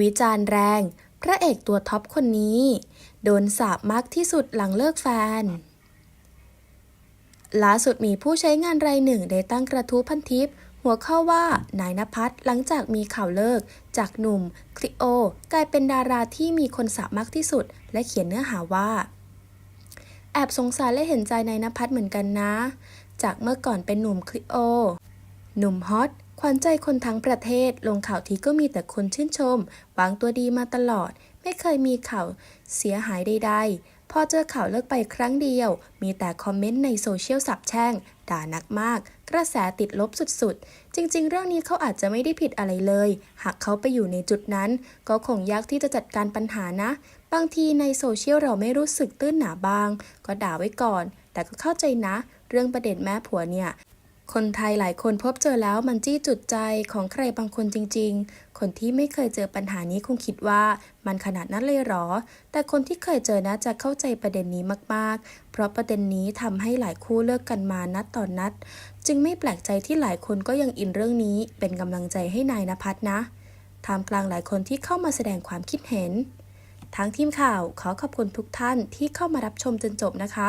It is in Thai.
วิจารณ์แรง พระเอกตัวท็อปคนนี้ โดนสาบมากที่สุดหลังเลิกแฟน ล่าสุดมีผู้ใช้งานรายหนึ่งได้ตั้งกระทู้พันทิป หัวข้อว่านายนภัสหลังจากมีข่าวเลิก จากหนุ่มคลิโอ กลายเป็นดาราที่มีคนสาบมากที่สุด และเขียนเนื้อหาว่าแอบสงสารและเห็นใจนายนภัสเหมือนกันนะ จากเมื่อก่อนเป็นหนุ่มคลิโอ หนุ่มฮอตขวัญใจคนทั้งประเทศ ลงข่าวทีก็มีแต่คนชื่นชม วางตัวดีมาตลอด ไม่เคยมีข่าวเสียหายใดๆ พอเจอข่าวเลิกไปครั้งเดียว มีแต่คอมเมนต์ในโซเชียลสับแช่ง ด่านักมาก กระแสติดลบสุดๆ จริงๆ เรื่องนี้เขาอาจจะไม่ได้ผิดอะไรเลย หากเขาไปอยู่ในจุดนั้น ก็คงยากที่จะจัดการปัญหานะ บางทีในโซเชียลเราไม่รู้สึกตื้นหนาบาง ก็ด่าไว้ก่อน แต่ก็เข้าใจนะ เรื่องประเด็นแม่ผัวเนี่ย คนไทยหลายคนพบเจอแล้วมันจี้จุดใจของใครบางคนจริง ๆ คนที่ไม่เคยเจอปัญหานี้คงคิดว่ามันขนาดนั้นเลยหรอ แต่คนที่เคยเจอนะจะเข้าใจประเด็นนี้มาก ๆ เพราะประเด็นนี้ทำให้หลายคู่เลิกกันมานัดต่อนนัด จึงไม่แปลกใจที่หลายคนก็ยังอินเรื่องนี้ เป็นกำลังใจให้นายนภัสนะท่ามกลางหลายคนที่เข้ามาแสดงความคิดเห็นทางทีมข่าวขอขอบคุณทุกท่านที่เข้ามารับชมจนจบนะคะ